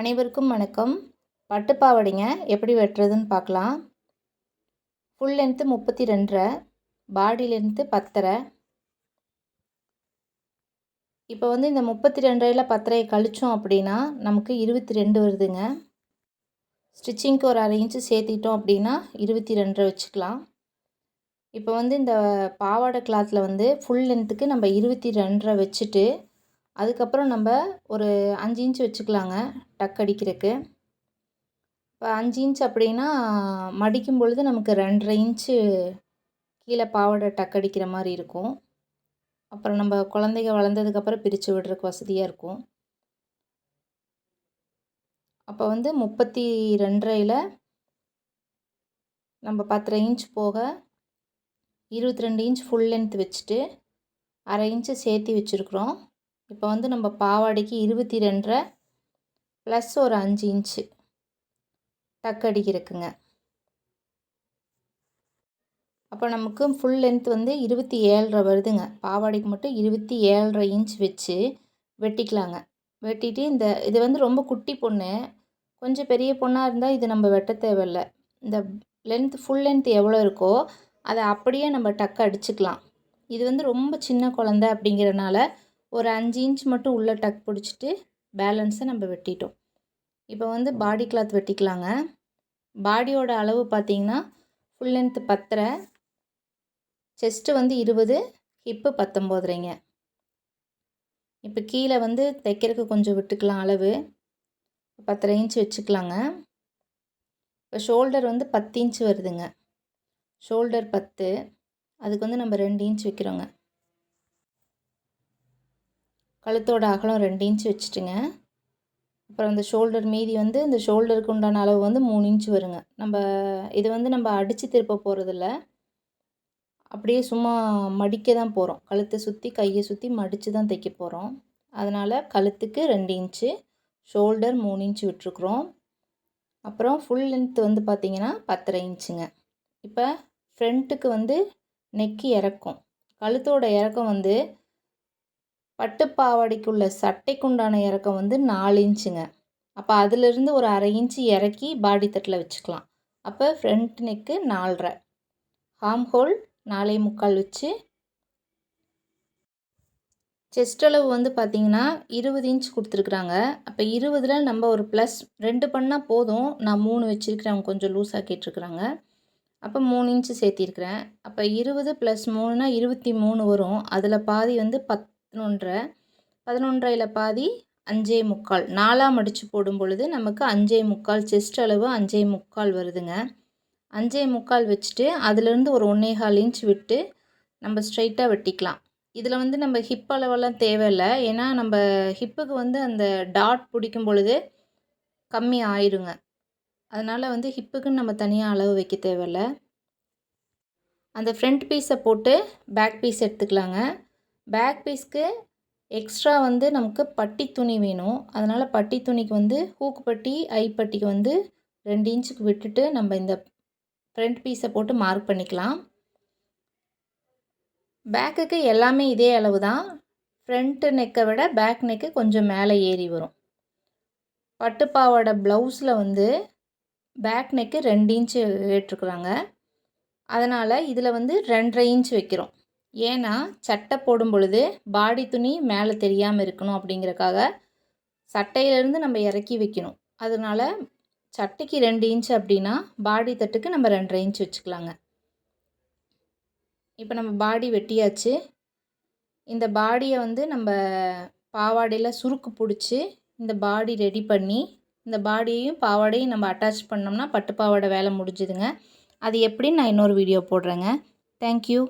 அனைவருக்கும் வணக்கம். பட்டு பாவாடைங்க எப்படி வெட்டுறதுன்னு பார்க்கலாம். ஃபுல் லென்த்து முப்பத்தி ரெண்டரை பாடி லென்த்து பத்தரை. இப்போ வந்து இந்த முப்பத்தி ரெண்டரையில் பத்தரையை கழித்தோம் அப்படின்னா நமக்கு இருபத்தி ரெண்டு வருதுங்க. ஸ்டிச்சிங்க்கு ஒரு அரை இன்ச்சு சேர்த்திட்டோம் அப்படின்னா இருபத்தி ரெண்டரை வச்சுக்கலாம். இப்போ வந்து இந்த பாவாடை கிளாத்தில் வந்து ஃபுல் லென்த்துக்கு நம்ம இருபத்தி ரெண்டரை வச்சுட்டு அதுக்கப்புறம் நம்ம ஒரு அஞ்சு இன்ச் வச்சுக்கலாங்க டக் அடிக்கிறதுக்கு. இப்போ அஞ்சு இன்ச் அப்படின்னா மடிக்கும் பொழுது நமக்கு ரெண்டரை இன்ச்சு கீழே பாவாடை டக் அடிக்கிற மாதிரி இருக்கும். அப்புறம் நம்ம குழந்தைங்க வளர்ந்ததுக்கப்புறம் பிரித்து விடுறதுக்கு வசதியாக இருக்கும். அப்போ வந்து முப்பத்தி ரெண்டரையில் நம்ம பத்தரை இன்ச் போக இருபத்தி ரெண்டு இன்ச் ஃபுல் லென்த் வச்சுட்டு அரை இன்ச்சு சேர்த்தி வச்சுருக்குறோம். இப்போ வந்து நம்ம பாவாடைக்கு இருபத்தி ரெண்டரை ப்ளஸ் ஒரு அஞ்சு இன்ச்சு டக் அடிக்கிறதுக்குங்க. அப்போ நமக்கு ஃபுல் லென்த் வந்து இருபத்தி ஏழரை வருதுங்க. பாவாடைக்கு மட்டும் இருபத்தி ஏழரை இன்ச் வச்சு வெட்டிக்கலாங்க. வெட்டிட்டு இந்த இது வந்து ரொம்ப குட்டி பொண்ணு. கொஞ்சம் பெரிய பொண்ணாக இருந்தால் இது நம்ம வெட்ட தேவையில்லை. இந்த லென்த் ஃபுல் லென்த் எவ்வளோ இருக்கோ அதை அப்படியே நம்ம டக்கு அடிச்சுக்கலாம். இது வந்து ரொம்ப சின்ன குழந்த அப்படிங்கிறனால ஒரு அஞ்சு இன்ச் மட்டும் உள்ளே டக் பிடிச்சிட்டு பேலன்ஸை நம்ம வெட்டிட்டோம். இப்போ வந்து பாடி கிளாத் வெட்டிக்கலாங்க. பாடியோட அளவு பார்த்திங்கன்னா ஃபுல் லென்த்து பத்தரை செஸ்ட்டு வந்து இருபது ஹிப்பு பத்தொம்போதுரைங்க இப்போ கீழே வந்து தைக்கிறதுக்கு கொஞ்சம் விட்டுக்கலாம் அளவு. பத்தரை இன்ச் வச்சுக்கலாங்க. இப்போ ஷோல்டர் வந்து பத்து இன்ச் வருதுங்க. ஷோல்டர் பத்து அதுக்கு வந்து நம்ம ரெண்டு இன்ச் வைக்கிறோங்க. கழுத்தோட அகலம் ரெண்டு இன்ச் வச்சுட்டுங்க. அப்புறம் அந்த ஷோல்டர் மீதி வந்து இந்த ஷோல்டருக்கு உண்டான அளவு வந்து மூணு இன்ச் வருங்க. நம்ம இது வந்து நம்ம அடித்து திருப்ப போகிறதில்ல அப்படியே சும்மா மடிக்க தான் போகிறோம் கழுத்தை சுற்றி கையை சுற்றி மடித்து தான் தைக்க போகிறோம் அதனால் கழுத்துக்கு ரெண்டு இன்ச்சு ஷோல்டர் மூணு இன்ச்சு விட்டுருக்குறோம். அப்புறம் ஃபுல் லென்த் வந்து பார்த்திங்கன்னா பத்தரை இன்ச்சுங்க இப்போ ஃப்ரண்ட்டுக்கு வந்து நெக்கு இறக்கும். கழுத்தோட இறக்கம் வந்து பட்டுப்பாவாடைக்குள்ள சட்டைக்குண்டான இறக்கம் வந்து நாலு இன்ச்சுங்க. அப்போ அதிலிருந்து ஒரு அரை இன்ச்சு இறக்கி பாடி தட்டில் வச்சுக்கலாம். அப்போ ஃப்ரண்ட் நெக்கு நாலரை. ஹாம் ஹோல் நாலே முக்கால் வச்சு. செஸ்ட் அளவு வந்து பார்த்திங்கன்னா இருபது இன்ச் கொடுத்துருக்குறாங்க. அப்போ இருபதில் நம்ம ஒரு ப்ளஸ் ரெண்டு பண்ணால் போதும். நான் மூணு வச்சுருக்கிறேன். அவங்க கொஞ்சம் லூஸாக கேட்டிருக்குறாங்க. அப்போ மூணு இன்ச்சு சேர்த்திருக்கிறேன். அப்போ இருபது ப்ளஸ் மூணுனா இருபத்தி மூணு வரும். அதில் பாதி வந்து பத் பதினொன்றரை பதினொன்றையில் பாதி அஞ்சே முக்கால். நாலாக மடித்து போடும் பொழுது நமக்கு அஞ்சே முக்கால் செஸ்ட் அளவு அஞ்சே முக்கால் வருதுங்க. அஞ்சே முக்கால் வச்சுட்டு அதுலேருந்து ஒரு ஒன்றேகால் இன்ச் விட்டு நம்ம ஸ்ட்ரைட்டாக வெட்டிக்கலாம். இதில் வந்து நம்ம ஹிப் அளவெல்லாம் தேவையில்லை. ஏன்னா நம்ம ஹிப்புக்கு வந்து அந்த டாட் பிடிக்கும் பொழுது கம்மி ஆயிடுங்க அதனால் வந்து ஹிப்புக்குன்னு நம்ம தனியாக அளவு வைக்க தேவையில்ல. அந்த ஃப்ரண்ட் பீஸை போட்டு பேக் பீஸ் எடுத்துக்கலாங்க. பேக் பீஸ்க்கு எக்ஸ்ட்ரா வந்து நமக்கு பட்டி துணி வேணும். அதனால் பட்டி துணிக்கு வந்து ஹூக்கு பட்டி ஐப்பட்டிக்கு வந்து ரெண்டு இன்ச்சுக்கு விட்டுட்டு நம்ம இந்த ஃப்ரண்ட் பீஸை போட்டு மார்க் பண்ணிக்கலாம். பேக்குக்கு எல்லாமே இதே அளவு தான். ஃப்ரண்ட்டு நெக்கை விட பேக் நெக்கு கொஞ்சம் மேலே ஏறி வரும். பட்டுப்பாவோட ப்ளவுஸில் வந்து பேக் நெக்கு ரெண்டு இன்ச்சு ஏற்றுக்குறாங்க அதனால் இதில் வந்து ரெண்டரை இன்ச் வைக்கிறோம். ஏன்னா சட்டை போடும் பொழுது பாடி துணி மேலே தெரியாமல் இருக்கணும் அப்படிங்கிறக்காக சட்டையிலேருந்து நம்ம இறக்கி வைக்கணும். அதனால் சட்டைக்கு ரெண்டு இன்ச் அப்படின்னா பாடி தட்டுக்கு நம்ம ரெண்டரை இன்ச் வச்சுக்கலாங்க. இப்போ நம்ம பாடி வெட்டியாச்சு. இந்த பாடியை வந்து நம்ம பாவாடையில் சுருக்கு பிடிச்சி இந்த பாடி ரெடி பண்ணி இந்த பாடியையும் பாவாடையும் நம்ம அட்டாச் பண்ணோம்னா பட்டு பாவாடை வேலை முடிஞ்சுதுங்க. அது எப்படின்னு நான் இன்னொரு வீடியோ போடுறேங்க. தேங்க்யூ